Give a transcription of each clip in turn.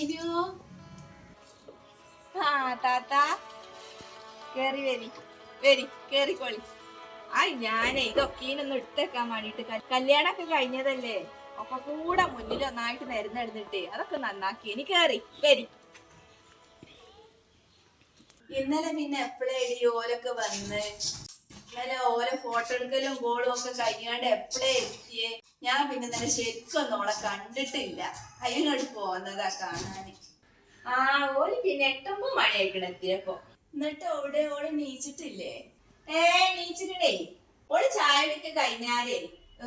നീനു ആ താത്ത. കേറി വരി. വരി കേറിക്കോളി. ആയി ഞാനേ ഇതൊക്കെയൊന്ന് ഇട്ടേക്കാൻ വേണ്ടിട്ട് കല്യാണൊക്കെ കഴിഞ്ഞതല്ലേ? ഒക്കെ കൂടെ മുന്നിൽ ഒന്നായിട്ട് മരുന്നെടുന്നിട്ടേ അതൊക്കെ നന്നാക്കി. ഇനി കേറി വരി. ഇന്നലെ പിന്നെ എപ്പോഴേടി ഓലൊക്കെ വന്ന്? ഇന്നലെ ഓരോ ഫോട്ടോ എടുക്കലും ഗോളും ഒക്കെ കഴിഞ്ഞാണ്ട് എപ്പോഴേ എത്തിയേ? ഞാൻ പിന്നെ ഇന്നലെ ശരിക്കൊന്നും ഓളെ കണ്ടിട്ടില്ല. അയ്യങ്ങോട്ട് പോന്നതാ കാണാന്. ആ ഓൽ പിന്നെ എട്ടൊമ്പത് മണിയായിക്കണ എത്തിയപ്പോ. എന്നിട്ട് അവിടെ ഓൾ നീച്ചിട്ടില്ലേ? ഏ നീച്ചിട്ടേ ഓൾ ചായ എടുക്ക കഴിഞ്ഞാലേ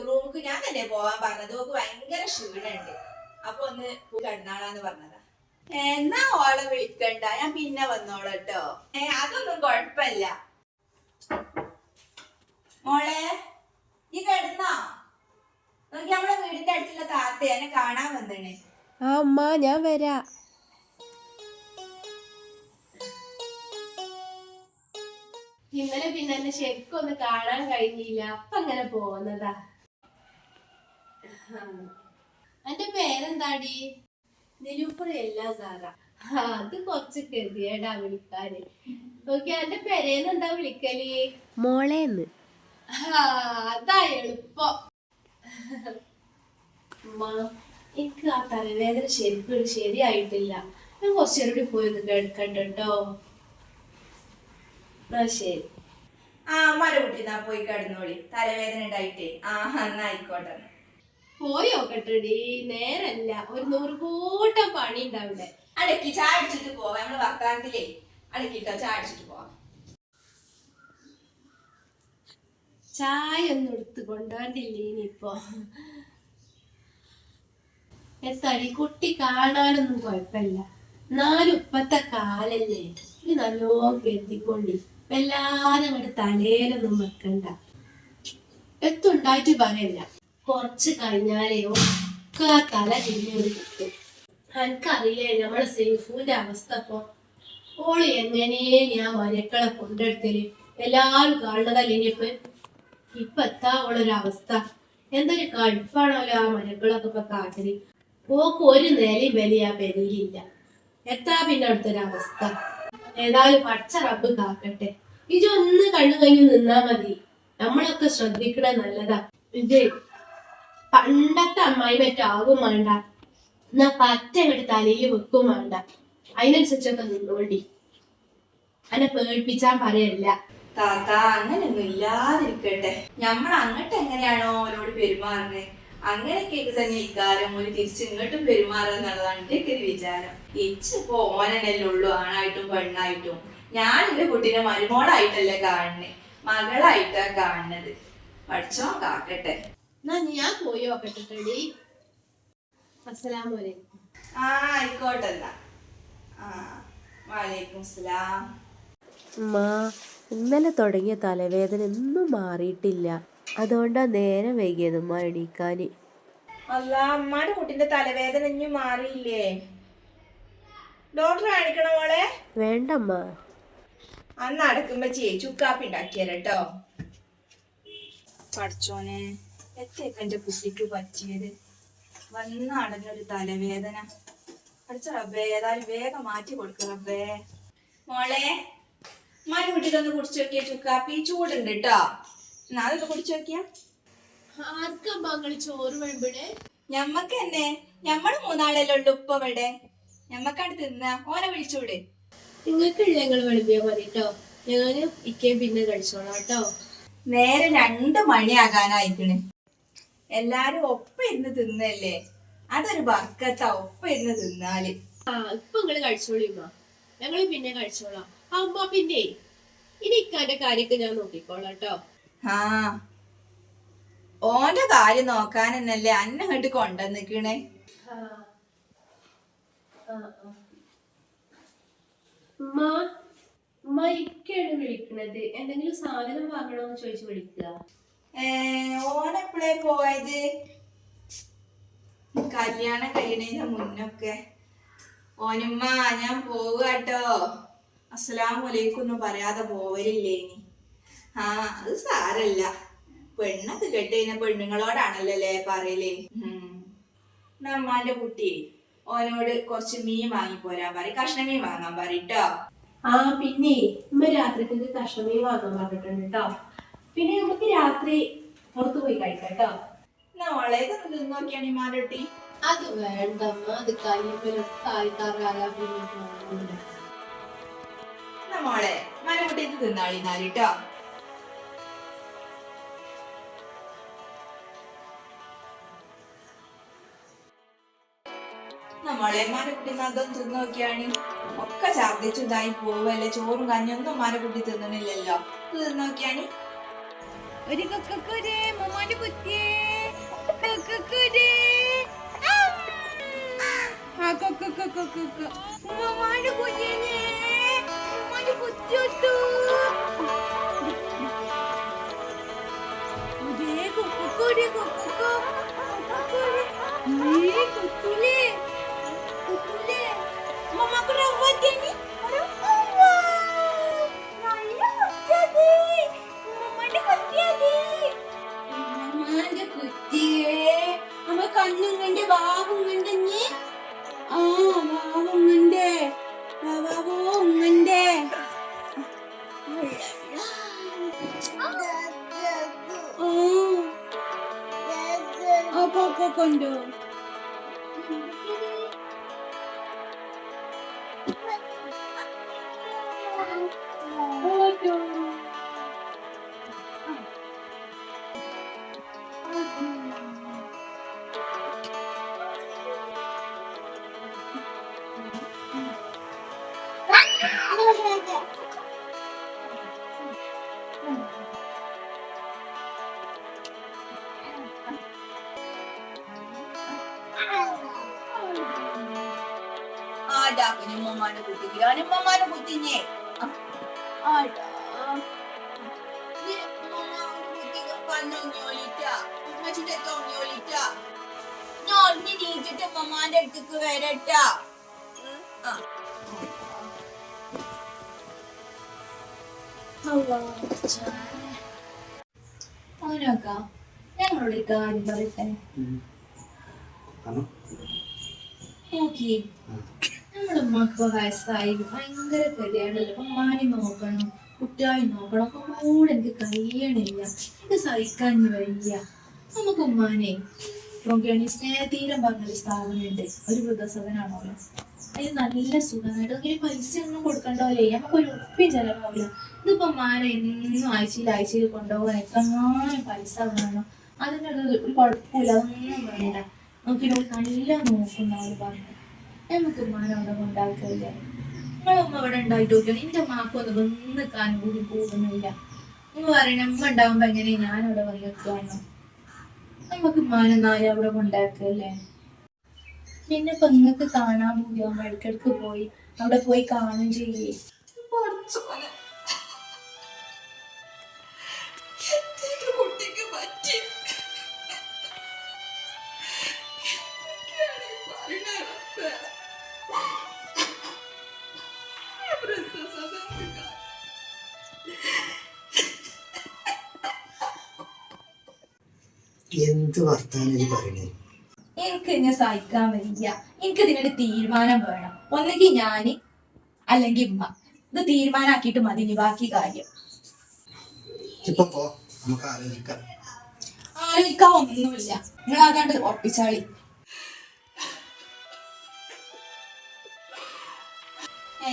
റൂമുക്ക് ഞാൻ തന്നെ പോവാൻ പറഞ്ഞത്. ഓക്ക് ഭയങ്കര ക്ഷീണുണ്ട്. അപ്പൊ ഒന്ന് കണ്ണാളാന്ന് പറഞ്ഞതാ. എന്നാ ഓളെ വിളിക്കണ്ട. ഞാൻ പിന്നെ വന്നോളട്ടോ. ഏ അതൊന്നും കൊഴപ്പല്ല മോളെ ഈ കിടന്നോ? നോക്കി നമ്മളെ വീടിന്റെ അടുത്തുള്ള താത്ത എന്നെ കാണാൻ വന്നേ ആ അമ്മ ഞാൻ വരാ. ഇന്നലെ പിന്നെ എന്നെ ശരിക്കും ഒന്ന് കാണാൻ കഴിഞ്ഞില്ല. അപ്പൊ അങ്ങനെ പോന്നതാ. എന്റെ പേരെന്താടി? നിലൂപ്പറയല്ല സാറ. അത് കൊറച്ച് ഗതിയേടാ വിളിക്കാന്. നോക്കിയാ എന്റെ പേരേന്ന് എന്താ വിളിക്കൽ? മോളേന്ന്. അതാ എളുപ്പം. എനിക്ക് ആ തലവേദന ശരിക്കും ശരിയായിട്ടില്ല. ഞാൻ കുറച്ചുകൂടി കൂടി പോയി ഒന്ന് കേൾക്കണ്ട കേട്ടോ എന്നാ ശരി. ആ കുട്ടി എന്നാ പോയി കിടന്നോളി. തലവേദന ഉണ്ടായിട്ടേ. ആ എന്നാ ആയിക്കോട്ടെ പോയി നോക്കട്ടെടി. നേരല്ല. ഒരു നൂറ് കൂട്ടം പണി ഉണ്ടാവില്ലേ അടക്കി ചാടിച്ചിട്ട് പോവാ. നമ്മൾ വർത്താനത്തിലേ അടക്കിട്ടോ ചാടിച്ചിട്ട് പോവാം. ചായ ഒന്നും എടുത്ത് കൊണ്ടുപോണ്ടില്ലേ ഇനിയിപ്പോ? എത്താടി കുട്ടി കാണാനൊന്നും കുഴപ്പമില്ല. എന്നാലും ഇപ്പത്തെ കാലല്ലേ ഇത്. നല്ലോ കരുതിക്കൊണ്ടി എല്ലാരും അങ്ങോട്ട് തലയിലൊന്നും വെക്കണ്ട. എത്തുണ്ടായിട്ട് പറയല്ല. കുറച്ച് കഴിഞ്ഞാലേ ഒക്കെ തല തിരിഞ്ഞൊരു കിട്ടും. എനിക്കറിയില്ലേ നമ്മളെ സേഫൂന്റെ അവസ്ഥ ഇപ്പൊ? ഓൾ എങ്ങനെ ഞാൻ മരക്കളെ കൊണ്ടെടുത്തൽ എല്ലാരും കാണുന്നതല്ലേ ഇനിയിപ്പൊ ഇപ്പൊ എത്താ ഉള്ളൊരവസ്ഥ. എന്തൊരു കടുപ്പാണല്ലോ ആ മരങ്ങളൊക്കെ ഇപ്പൊ കാട്ടിൽ. പോക്ക് ഒരു നിലയും വലിയ ആ എത്താ പിന്നെ അടുത്തൊരവസ്ഥ ഏതായാലും പച്ച റബ്ബ് കാക്കട്ടെ. ഇജ ഒന്ന് കണ്ണു കഴിഞ്ഞ് നിന്നാ മതി. നമ്മളൊക്കെ ശ്രദ്ധിക്കണ നല്ലതാ. ഇത് പണ്ടത്തെ അമ്മായി മറ്റാകും വേണ്ട എന്നാ പറ്റ ഇവിടെ തലയിൽ വെക്കും വേണ്ട അതിനനുസരിച്ചൊക്കെ നിന്നോണ്ടി. അന്നെ പേടിപ്പിച്ചാൻ പറയല്ല. താത്ത അങ്ങനെയൊന്നും ഇല്ലാതിരിക്കട്ടെ. നമ്മൾ അങ്ങോട്ട് എങ്ങനെയാണോ അവരോട് പെരുമാറുന്നത് അങ്ങനെയൊക്കെ തന്നെ ഇക്കാലം ഒരു തിരിച്ച് ഇങ്ങോട്ടും പെരുമാറുക എന്നുള്ളതാണ് എന്റെ ഒക്കെ ഒരു വിചാരം. ഇച്ചിപ്പോ ഓനല്ലേ ഉള്ളൂ ആണായിട്ടും പെണ്ണായിട്ടും. ഞാൻ എന്റെ കുട്ടീനെ മരുമോളായിട്ടല്ലേ കാണുന്നത് മകളായിട്ടാ കാണുന്നത്. പഠിച്ചോ കാക്കട്ടെ. എന്നാ ഞാൻ പോയി നോക്കട്ടെടി അസ്സലാമലൈക്കും. ആ ആയിക്കോട്ടെ എന്നാ ആ വലൈക്കും സലാം ഉമ്മ ഇന്നലെ തുടങ്ങിയ തലവേദന ഒന്നും മാറിയിട്ടില്ല. അതുകൊണ്ടാ നേരം വൈകിയത് ഉമ്മ അല്ല അമ്മാന്റെ കുട്ടിന്റെ തലവേദന ഇനി മാറിയില്ലേ? ഡോക്ടറെ കാണിക്കണ മോളെ? വേണ്ടമ്മ അന്ന് അടക്കുമ്പോ ചേ ചുക്കാപ്പി ഉണ്ടാക്കിയാലോ പഠിച്ചോനെ എത്തേക്ക് എന്റെ കുട്ടിക്ക് പറ്റിയത്. വന്ന അടഞ്ഞൊരു തലവേദന. പഠിച്ച റബ്ബേ ഏതായാലും വേഗം മാറ്റി കൊടുക്ക റബ്ബേ. മോളെ മാരി കുട്ടിക്കൊന്ന് കുടിച്ചു നോക്കിയ ചുക്കാപ്പി ചൂടുണ്ട് കേട്ടോ എന്നാ അതൊക്കെ കുടിച്ചു നോക്കിയാ. ചോറ് വേണ്ടേ? ഞമ്മക്ക് തന്നെ ഞമ്മൾ മൂന്നാളല്ലേ ഉള്ളു ഉപ്പ ഇവിടെ. ഞമ്മക്കാണ് തിന്ന. ഓനെ വിളിച്ചൂടെ. നിങ്ങൾക്ക് ഞങ്ങൾ വെളുപ്പിയാ മതി കേട്ടോ ഞാനും ഇക്കയും പിന്നെ കഴിച്ചോളാം കേട്ടോ നേരെ രണ്ട് മണിയാകാനായിക്കണ്. എല്ലാരും ഒപ്പ ഇരുന്ന് തിന്നല്ലേ? അതൊരു ബർക്കത്താ ഒപ്പ ഇരുന്ന് തിന്നാൽ. ആ ഇപ്പൊ നിങ്ങൾ കഴിച്ചോളിമ്മ ഞങ്ങൾ പിന്നെ കഴിച്ചോളാം. അമ്മ പിന്നെ ഇനി ഇക്കാന്റെ കാര്യമൊക്കെ ഞാൻ നോക്കിക്കോളാം കേട്ടോ. ആ ഓന്റെ കാര്യം നോക്കാനെന്നല്ലേ അന്നെ ഇങ്ങോട്ട് കൊണ്ടുവന്നിക്കണേ? ഇക്കയാണ് വിളിക്കണത്. എന്തെങ്കിലും സാധനം വാങ്ങണോന്ന് ചോദിച്ചു വിളിക്കുക ഓനെപ്പോഴേ പോയത്? കല്യാണം കഴിയണ മുന്നൊക്കെ. ഓനുമ്മ ഞാൻ പോവുകട്ടോ. അസ്സലാമലൈക്കും ഒന്നും പറയാതെ പോവലില്ലേ ഇനി ആ അത് സാരല്ല. പെണ്ണൊക്കെ കെട്ടി കഴിഞ്ഞ പെണ്ണുങ്ങളോടാണല്ലേ പറയലേ നമ്മാന്റെ കുട്ടി ഓനോട് കുറച്ച് മീൻ വാങ്ങി പോരാൻ പറയും കഷ്ണ മീൻ വാങ്ങാൻ പറയട്ടോ ആ പിന്നെ ഇമ്മ രാത്രിക്ക് കഷ്ണമീൻ വാങ്ങാൻ പറഞ്ഞിട്ടുണ്ട് കേട്ടോ പിന്നെ നമുക്ക് രാത്രി പുറത്തു പോയി കഴിക്കാം കേട്ടോ. അത് വേണ്ടമ്മ അത് കഴിയുമ്പോൾ ആയിത്താറാകാൻ പിന്നെ. എന്നാ മോളെ ഇത് തിന്നാളി നാലിട്ടോ നമ്മളെ മരക്കുട്ടി നഗം തിന്നു നോക്കിയാണ് ഒക്കെ ഛർദിച്ചു ഇതായി പോവല്ലേ ചോറും കഞ്ഞൊന്നും മരക്കുട്ടി തിന്നണില്ലല്ലോ തിന്നു നോക്കിയാണ് ഒരു കൊക്കക്കുരേ മമ്മാന്റെ കുത്തിയേ കൊക്കക്കുരേ ആ കൊക്കൊക്കൊക്കൊക്കൊക്കൊ മമ്മാന്റെ കുഞ്ഞിനെ മമ്മാന്റെ കുത്തിയൊട്ടു ഒരേ കൊക്കൊക്കൊരേ കൊക്കൊക്കൊ കൊക്കൊക്കൊരേ അപ്പൊ കൊണ്ടോ ആടാ പിന്നെ ഉമ്മമാനെ കുത്തിക്ക്. ഞാൻ ഉമ്മമാനെ കുത്തിഞ്ഞേ. ആടാ. നീച്ചിട്ട് ഉമ്മമാന്റെ അടുത്തേക്ക് വരട്ടാ. അവനൊക്ക. ഞങ്ങളോട് കാര്യം പറയട്ടെ? നമ്മുടെ ഉമ്മക്ക് വയസ്സായി ഭയങ്കര കല്യാണമല്ലോ അപ്പൊ ഉമ്മാനെ നോക്കണം നോക്കണം. ഒക്കെ കൂടെ എനിക്ക് ഇത് സഹിക്കാൻ വയ്യ. നമുക്ക് ഉമ്മാനെ. നോക്കുകയാണെങ്കിൽ സ്നേഹതീരം പറഞ്ഞൊരു സ്ഥാപനമുണ്ട്. ഒരു വൃദ്ധസദനാണല്ലോ അതിന് നല്ല സുഖമായിട്ട് അങ്ങനെ പൈസ ഒന്നും കൊടുക്കണ്ടല്ലേ നമുക്കൊരു ഉപ്പി ചെലവാവില്ല ഇതിപ്പോ ഉമ്മാനെ എന്നും ആഴ്ചയിൽ ആഴ്ചയിൽ കൊണ്ടുപോകാൻ എത്രമാനം പൈസ വേണം? അതിനുള്ള ഒരു കുഴപ്പമില്ല. അതൊന്നും വേണ്ട. നോക്കിയിട്ട് നല്ല നോക്കുന്ന അവർ പറഞ്ഞു. നമുക്ക് ഉമ്മാനെ അവിടെ കൊണ്ടാക്കില്ല നിങ്ങളെ ഉമ്മ ഇവിടെ ഉണ്ടായിട്ട് നോക്കിയാൽ എന്റെ മാപ്പ് ഒന്ന് വന്ന് കാണും കൂടി പോകുന്നില്ല. നിങ്ങൾ പറയണ ഉമ്മ ഉണ്ടാവുമ്പോ എങ്ങനെ ഞാൻ അവിടെ നിൽക്കാനോ നമുക്ക് ഉമ്മാനെ നാളെ അവിടെ കൊണ്ടാക്കല്ലേ? പിന്നെ ഇപ്പൊ നിങ്ങൾക്ക് കാണാൻ പോകുമ്പോ ഇടയ്ക്കിടക്ക് പോയി. അവിടെ പോയി കാണും ചെയ്യേ. എന്ത് വർത്താനം പറയണേ എനിക്ക് ഇനി സഹിക്കാൻ വയ്യ. എനിക്ക് ഇതിനൊരു തീരുമാനം വേണം. ഒന്നെങ്കിൽ ഞാൻ അല്ലെങ്കിൽ ഉമ്മ. ഇത് തീരുമാനാക്കിയിട്ട് മതി ഇനി ബാക്കി കാര്യം. ഇപ്പൊ പോ. നമുക്ക് ആലോചിക്കാം. ആലോചിക്കാൻ ഒന്നുമില്ല. നിങ്ങളാകാണ്ട് ഉറപ്പിച്ചാളി.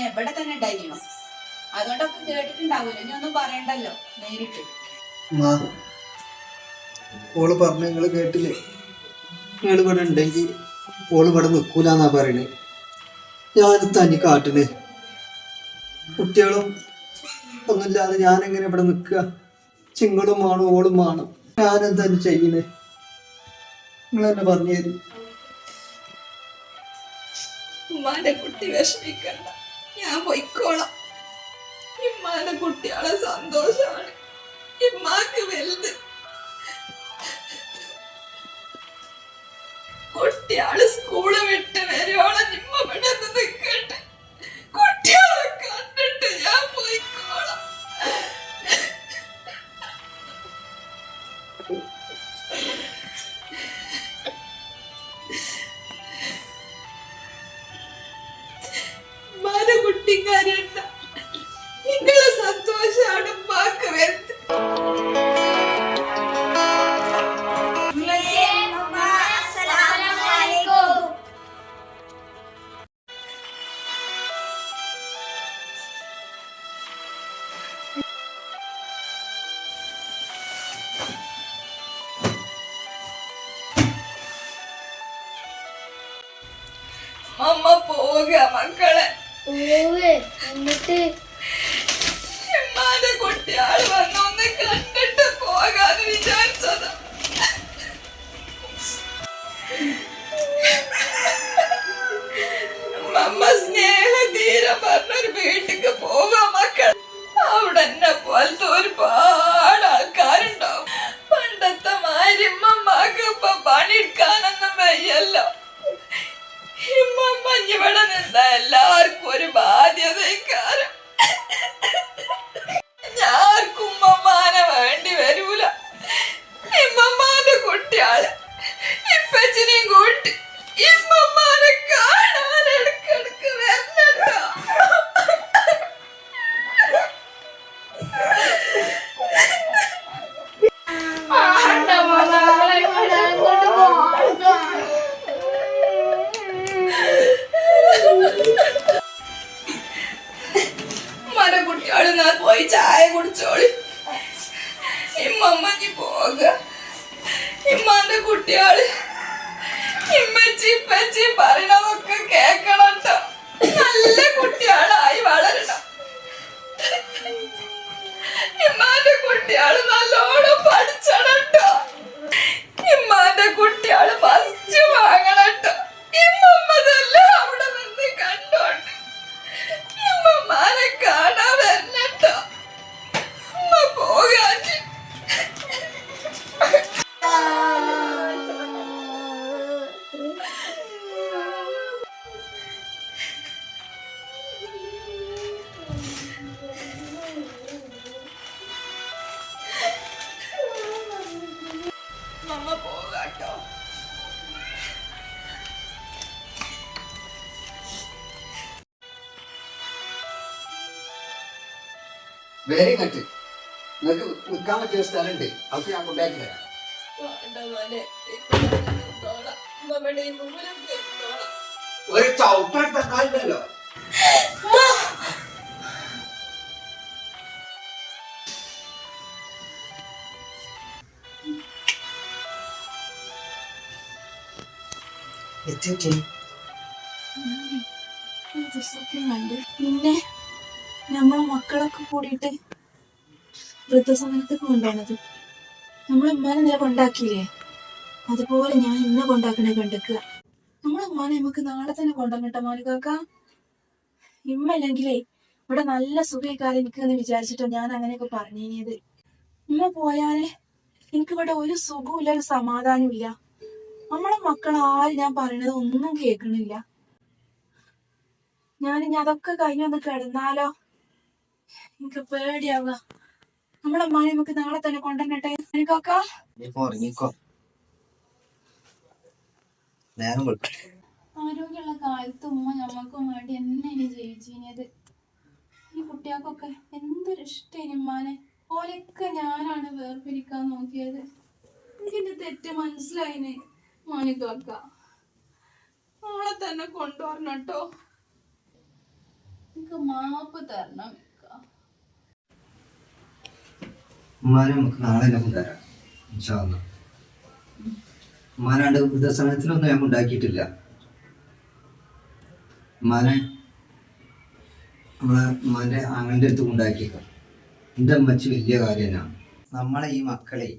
എവിടെ തന്നെ ഉണ്ടായിനോ അതുകൊണ്ടൊക്കെ കേട്ടിട്ടുണ്ടാവൂല്ലോ ഇനി ഒന്നും പറയണ്ടല്ലോ നേരിട്ട്. ഓൾ പറഞ്ഞ നിങ്ങൾ കേട്ടില്ലേ? നിങ്ങൾ ഇവിടെ ഉണ്ടെങ്കിൽ ഓൾ ഇവിടെ നിൽക്കൂലെന്നാ പറയണേ. ഞാൻ തനി കാട്ടിന്. കുട്ടികളും ഒന്നുമില്ലാതെ ഞാൻ എങ്ങനെ ഇവിടെ നിൽക്കുക ചിങ്ങളും വേണം ഓളും വേണം ഞാനെന്താ ചെയ്യണേ? നിങ്ങൾ എന്നെ പറഞ്ഞു തരും. ഉമ്മാന്റെ കുട്ടി വിഷമിക്കണ്ട. ഞാൻ പൊയ്ക്കോളാം. ഇമ്മാന്റെ കുട്ടികളെ സന്തോഷമാണ്. ഇമ്മാക്ക് വലുത്. കുട്ടിയാൾ സ്കൂൾ വിട്ട് വരുവോളം ഇമ്മ ഇവിടെ നിൽക്കട്ടെ കുട്ടിയാളെ കണ്ടിട്ട് ഞാൻ പോയിക്കോളാം. മാന നിങ്ങളെ എന്നിട്ട് വേറെ കട്ട് നിങ്ങൾക്ക് നിൽക്കാൻ പറ്റിയ സ്ഥലമുണ്ട് അതൊക്കെ ഞാൻ കൊണ്ടാക്കി തരാം ഒരു മോനെ ഇപ്പൊ ഞാൻ ഇരുന്നോളാം. ഉമ്മ ഇവിടെ ഈ under. ചവിട്ടെടുത്ത പിന്നെ നമ്മളെ മക്കളൊക്കെ കൂടിയിട്ട് വൃദ്ധസദനത്തേക്ക് കൊണ്ടുവന്നത് നമ്മളെ ഉമ്മാനെ നില കൊണ്ടാക്കിയില്ലേ? അതുപോലെ ഞാൻ ഇന്ന് കൊണ്ടാക്കണേ കണ്ടെക്കുക. നമ്മളെ ഉമ്മാനെ നമുക്ക് നാളെ തന്നെ കൊണ്ടുവന്നിട്ട ഇമ്മ ഇമ്മല്ലെങ്കിലേ ഇവിടെ നല്ല സുഖക്കാലം എനിക്ക് എന്ന് വിചാരിച്ചിട്ടോ ഞാൻ അങ്ങനെയൊക്കെ പറഞ്ഞത് ഉമ്മ പോയാലേ എനിക്ക് ഇവിടെ ഒരു സുഖമില്ല ഒരു സമാധാനവും ഇല്ല നമ്മളെ മക്കൾ ഞാൻ പറയണത് ഒന്നും കേൾക്കണില്ല. ഞാനിനി അതൊക്കെ കഴിഞ്ഞൊന്ന് കിടന്നാലോ? എനിക്ക് പേടിയാവുക. നമ്മളെ അമ്മാനെ നമുക്ക് നാളെ തന്നെ കൊണ്ടുവന്നിട്ടെ എനിക്കൊക്കെ ഉറങ്ങിക്കോ. നേരം ആരോഗ്യമുള്ള കാലത്ത് ഉമ്മ ഞമ്മക്കും വേണ്ടി എന്നെ ഇനി ജീവിച്ചിനത് ഈ കുട്ടികൾക്കൊക്കെ എന്തൊരു ഇഷ്ടം ഉമ്മാനെ. ഓലൊക്കെ ഞാനാണ് വേർപിരിക്കാൻ നോക്കിയത്. എനിക്കെന്റെ തെറ്റ് മനസ്സിലായിന്. മോനിക്കൊക്ക നാളെ തന്നെ കൊണ്ടുവരണം കേട്ടോ. എനിക്ക് മാപ്പ് തരണം. ഉമ്മാനെ നമുക്ക് നാളെ തന്നെ കൊണ്ടുവരാം. ഇൻഷാല്ല ഉമ്മാനാണ്ട് വൃദ്ധസമയത്തിനൊന്നും ഞാൻ ഉണ്ടാക്കിയിട്ടില്ല ഉമ്മാനെ നമ്മളെ ഉമ്മാന്റെ ആങ്ങളുടെ അടുത്ത് ഉണ്ടാക്കിയേക്കാം എന്റെ അമ്മച്ച് വലിയ കാര്യം നമ്മളെ ഈ മക്കളെ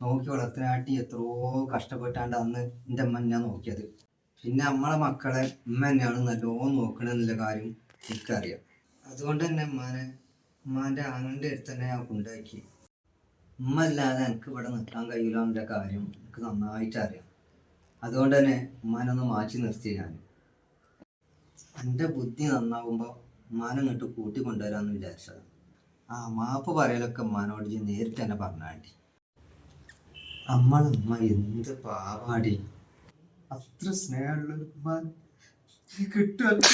നോക്കി വളർത്തനാട്ടി എത്രയോ കഷ്ടപ്പെട്ടാണ്ട് അന്ന് എന്റെ അമ്മ ഞാൻ നോക്കിയത്. പിന്നെ നമ്മളെ മക്കളെ ഉമ്മ തന്നെയാണ് നല്ലോണം നോക്കണമെന്നുള്ള കാര്യം എനിക്കറിയാം. അതുകൊണ്ട് തന്നെ ഉമ്മാനെ ഉമ്മാന്റെ ആങ്ങളുടെ അടുത്ത് തന്നെ ഞാൻ കൊണ്ടാക്കി. ഉമ്മ അല്ലാതെ എനിക്ക് ഇവിടെ നിൽക്കാൻ കഴിയില്ല കാര്യം എനിക്ക് നന്നായിട്ട് അറിയാം. അതുകൊണ്ട് തന്നെ ഉമ്മാനൊന്ന് മാറ്റി നിർത്തി ഞാൻ. എന്റെ ബുദ്ധി നന്നാകുമ്പോൾ ഉമ്മാനെ ഇങ്ങോട്ട് കൂട്ടി കൊണ്ടുവരാമെന്ന് വിചാരിച്ചത് ആ മാപ്പ് പറയലൊക്കെ ഉമ്മാനോട് നേരിട്ട് തന്നെ പറഞ്ഞാണ്ടി അമ്മളുമ്മ എന്ത് പാവാടി. അത്ര സ്നേഹമുള്ള ഉമ്മാൻ. കിട്ടുമല്ലോ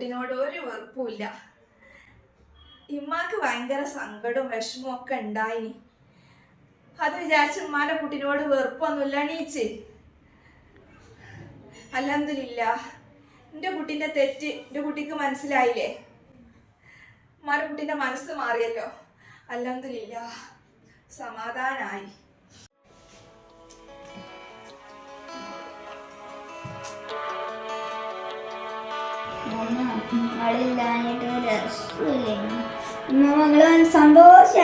കുട്ടിനോട് ഒരു വെറുപ്പുമില്ല ഇമ്മാക്ക് ഭയങ്കര സങ്കടവും വിഷമവും ഒക്കെ ഉണ്ടായിനി. അത് വിചാരിച്ച ഉമ്മാന്റെ കുട്ടിനോട് വെറുപ്പൊന്നുമില്ല നീച്ച് അല്ലെന്തില്ല എന്റെ കുട്ടിന്റെ തെറ്റ് എന്റെ കുട്ടിക്ക് മനസ്സിലായില്ലേ? ഉമ്മാന്റെ കുട്ടിന്റെ മനസ്സ് മാറിയല്ലോ. അല്ലെന്തില്ല സമാധാനായി. മകളില്ലാഞ്ഞിട്ട് രസമില്ലേ മകൾ സന്തോഷ